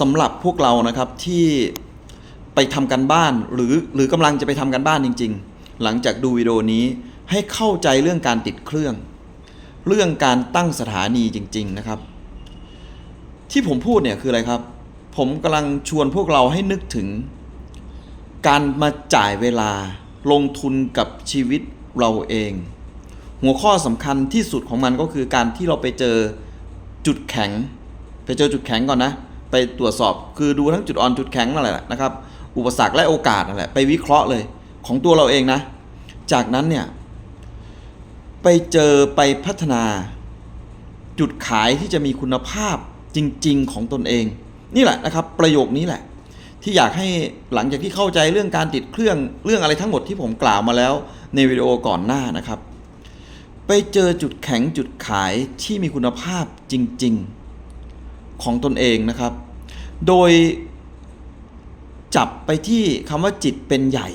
สำหรับพวกเรานะครับที่ไปทำกันบ้านหรือหรือกำลังจะไปทำกันบ้านจริง ๆ หลังจากดูวิดีโอนี้ให้เข้าใจเรื่องการติดเครื่อง เรื่องการตั้งสถานีจริง ๆนะครับ ที่ผมพูดเนี่ยคืออะไรครับ ผมกำลังชวนพวกเราให้นึกถึง การมาจ่ายเวลาลงทุนกับชีวิตเราเอง หัวข้อสำคัญที่สุดของมันก็คือการที่เราไปเจอจุดแข็ง ไปเจอจุดแข็งก่อนนะ ไปตรวจสอบคือดูทั้งจุดอ่อนจุดแข็งนั่นแหละนะครับ อุปสรรคและโอกาสนั่นแหละไปวิเคราะห์เลยของตัวเราเองนะ จากนั้นเนี่ยไปเจอไปพัฒนาจุดขายที่จะมีคุณภาพจริง ๆ ของตนเอง นี่แหละนะครับ ประโยคนี้แหละ ที่อยากให้หลังจากที่เข้าใจเรื่องการติดเครื่องเรื่องอะไรทั้งหมดที่ผมกล่าวมาแล้วในวิดีโอก่อนหน้านะครับ ไปเจอจุดแข็งจุดขายที่มีคุณภาพจริง ๆ ของตนเองนะครับ โดยจับไปที่คำว่าจิตเป็นใหญ่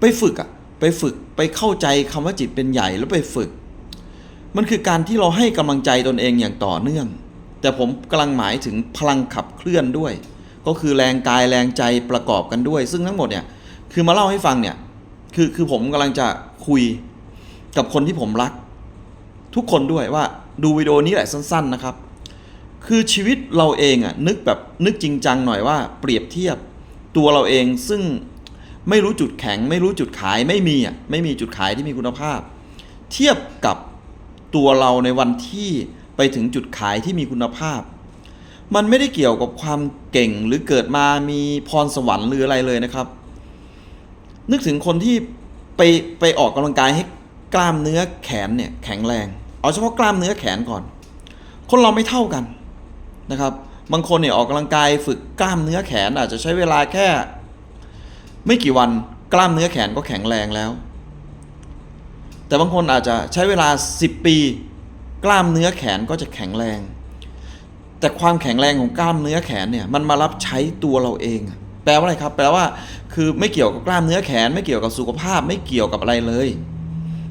ไปฝึกอะไปฝึกไปเข้าใจคำว่าจิตเป็นใหญ่แล้วไปฝึก มันคือการที่เราให้กำลังใจตนเองอย่างต่อเนื่อง แต่ผมกำลังหมายถึงพลังขับเคลื่อนด้วย ก็คือแรงกายแรงใจประกอบกันด้วย ซึ่งทั้งหมดเนี่ยคือมาเล่าให้ฟังเนี่ยคือคือผมกำลังจะคุยกับคนที่ผมรัก ทุกคนด้วยว่าดูวิดีโอนี้แหละสั้น ๆนะครับ คือชีวิตเราเองอะนึกแบบนึกจริงจังหน่อยว่าเปรียบเทียบตัวเราเองซึ่งไม่รู้จุดแข็ง ไม่รู้จุดขายไม่มีอะไม่มีจุดขายที่มีคุณภาพ เทียบกับตัวเราในวันที่ไปถึงจุดขายที่มีคุณภาพ มันไม่ได้เกี่ยวกับความเก่งหรือเกิดมามีพรสวรรค์หรืออะไรเลยนะครับ นึกถึงคนที่ไปไปออกกำลังกายให้กล้ามเนื้อแขนเนี่ยแข็งแรง เอาเฉพาะกล้ามเนื้อแขนก่อน คนเราไม่เท่ากัน นะครับ บางคนเนี่ยออกกำลังกายฝึกกล้ามเนื้อแขนอาจจะใช้เวลาแค่ ไม่กี่วันกล้ามเนื้อแขนก็แข็งแรงแล้ว แต่บางคนอาจจะใช้เวลา 10 ปี กล้ามเนื้อแขนก็จะแข็งแรง แต่ความแข็งแรงของกล้ามเนื้อแขนเนี่ยมันมารับใช้ตัวเราเอง แปลว่าอะไรครับ แปลว่าคือไม่เกี่ยวกับกล้ามเนื้อแขน ไม่เกี่ยวกับสุขภาพไม่เกี่ยวกับอะไรเลย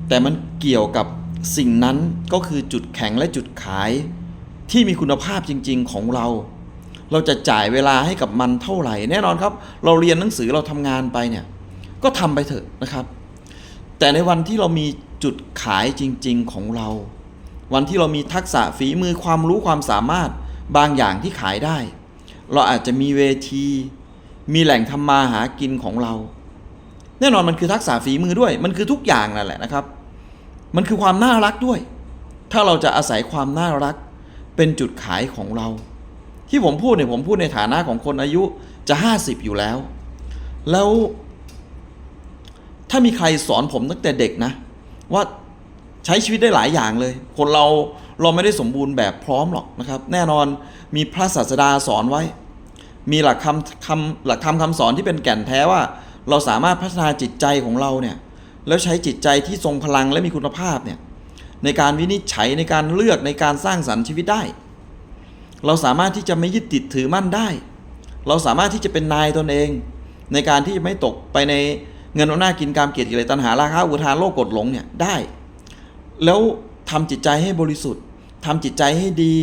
แต่มันเกี่ยวกับสิ่งนั้นก็คือจุดแข็งและจุดขาย ที่มีคุณภาพจริง ๆ ของเรา เราจะจ่ายเวลาให้กับมันเท่าไหร่ แน่นอนครับ เราเรียนหนังสือเราทำงานไปเนี่ยก็ทำไปเถอะนะครับ แต่ในวันที่เรามีจุดขายจริง ๆ ของเรา วันที่เรามีทักษะฝีมือความรู้ความสามารถบางอย่างที่ขายได้ เราอาจจะมีเวที มีแหล่งทำมาหากินของเรา แน่นอนมันคือทักษะฝีมือด้วย มันคือทุกอย่างนั่นแหละนะครับ มันคือความน่ารักด้วย ถ้าเราจะอาศัยความน่ารัก เป็นจุดขายของเรา ที่ผมพูดเนี่ยผมพูดในฐานะของคนอายุจะ 50 อยู่แล้ว แล้ว ถ้ามีใครสอนผมตั้งแต่เด็กนะ ว่าใช้ชีวิตได้หลายอย่างเลย คนเราเราไม่ได้สมบูรณ์แบบพร้อมหรอกนะครับ แน่นอนมีพระศาสดาสอนไว้ มีหลักคำคำหลักธรรมคำสอนที่เป็นแก่นแท้ว่า เราสามารถพัฒนาจิตใจของเราเนี่ยแล้วใช้จิตใจที่ทรงพลังและมีคุณภาพเนี่ย ในการวินิจฉัยในการเลือกในการสร้างสรรค์ชีวิตได้ เราสามารถที่จะไม่ยึดติดถือมั่นได้ เราสามารถที่จะเป็นนายตนเอง ในการที่จะไม่ตกไปในเงินเอาหน้ากินการเกียรติกิเลสตัณหาราคะอุทานโลกกดหลงเนี่ยได้ แล้วทำจิตใจให้บริสุทธิ์ทำจิตใจให้ดี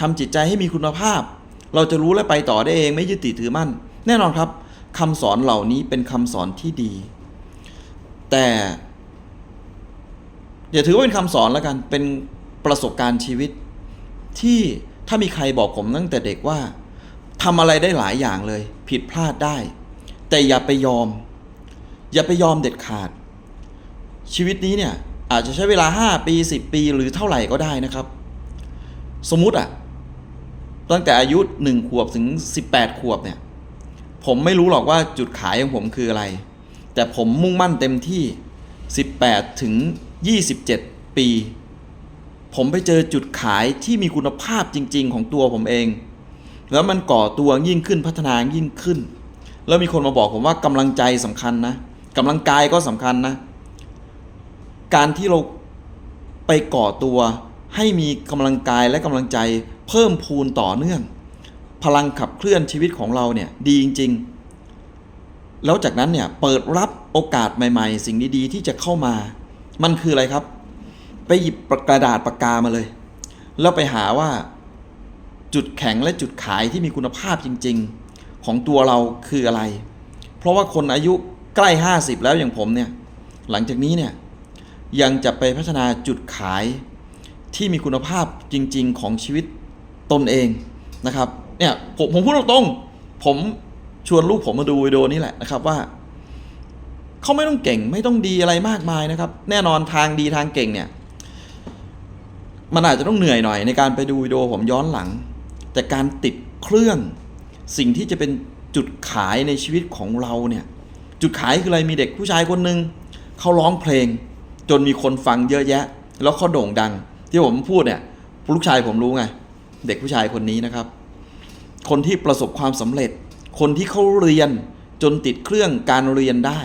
ทำจิตใจให้มีคุณภาพ เราจะรู้และไปต่อได้เองไม่ยึดติดถือมั่น แน่นอนครับคำสอนเหล่านี้เป็นคำสอนที่ดี แต่ อย่าถือว่าเป็นคำสอนแล้วกัน เป็นประสบการณ์ชีวิต ที่ถ้ามีใครบอกผมตั้งแต่เด็กว่าทำอะไรได้หลายอย่างเลย ผิดพลาดได้ แต่อย่าไปยอม อย่าไปยอมเด็ดขาด ชีวิตนี้เนี่ยอาจจะใช้เวลา 5 ปี 10 ปีหรือเท่าไหร่ก็ได้นะครับ สมมุติอะตั้งแต่อายุ 1 ขวบถึง 18 ขวบเนี่ย ผมไม่รู้หรอกว่าจุดขายของผมคืออะไร แต่ผมมุ่งมั่นเต็มที่ 18 ถึง 27 ปี ผมไปเจอจุดขายที่มีคุณภาพจริง ๆ ของตัวผมเอง แล้วมันก่อตัวยิ่งขึ้นพัฒนายิ่งขึ้น แล้วมีคนมาบอกผมว่ากำลังใจสำคัญนะกำลังกายก็สำคัญนะ การที่เราไปก่อตัวให้มีกำลังกายและกำลังใจเพิ่มพูนต่อเนื่อง พลังขับเคลื่อนชีวิตของเราเนี่ยดีจริง ๆ แล้วจากนั้นเนี่ยเปิดรับโอกาสใหม่ ๆ สิ่งดีๆที่จะเข้ามา มันคืออะไรครับ ไปหยิบกระดาษปากกามาเลย แล้วไปหาว่าจุดแข็งและจุดขายที่มีคุณภาพจริง ๆ ของตัวเราคืออะไร เพราะว่าคนอายุใกล้ 50 แล้วอย่างผมเนี่ยหลังจากนี้เนี่ยยังจะไปพัฒนาจุดขายที่มีคุณภาพจริง ๆ ของชีวิตตนเองนะครับเนี่ยผมผมพูดตรงๆผมชวนลูกผมมาดูวิดีโอนี้แหละนะครับว่า เขาไม่ต้องเก่งไม่ต้องดีอะไรมากมายนะครับ แน่นอนทางดีทางเก่งเนี่ย มันอาจจะต้องเหนื่อยหน่อยในการไปดูวิดีโอผมย้อนหลัง แต่การติดเครื่องสิ่งที่จะเป็นจุดขายในชีวิตของเราเนี่ย จุดขายคืออะไรมีเด็กผู้ชายคนหนึ่งเขาร้องเพลง จนมีคนฟังเยอะแยะ แล้วเขาโด่งดัง ที่ผมพูดเนี่ยลูกชายผมรู้ไงเด็กผู้ชายคนนี้นะครับ คนที่ประสบความสำเร็จ คนที่เขาเรียนจนติดเครื่องการเรียนได้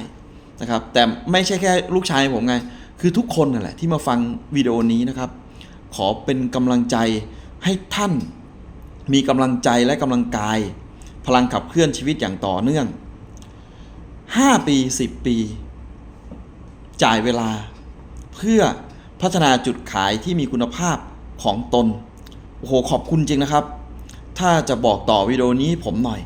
นะครับแต่ไม่ใช่แค่ลูกชายผมไง คือทุกคนนั่นแหละที่มาฟังวิดีโอนี้นะครับ ขอเป็นกำลังใจให้ท่านมีกำลังใจและกำลังกาย พลังขับเคลื่อนชีวิตอย่างต่อเนื่อง 5 ปี 10 ปี จ่ายเวลา เพื่อพัฒนาจุดขายที่มีคุณภาพของตน โอ้โห ขอบคุณจริงนะครับ ถ้าจะบอกต่อวิดีโอนี้ผมหน่อย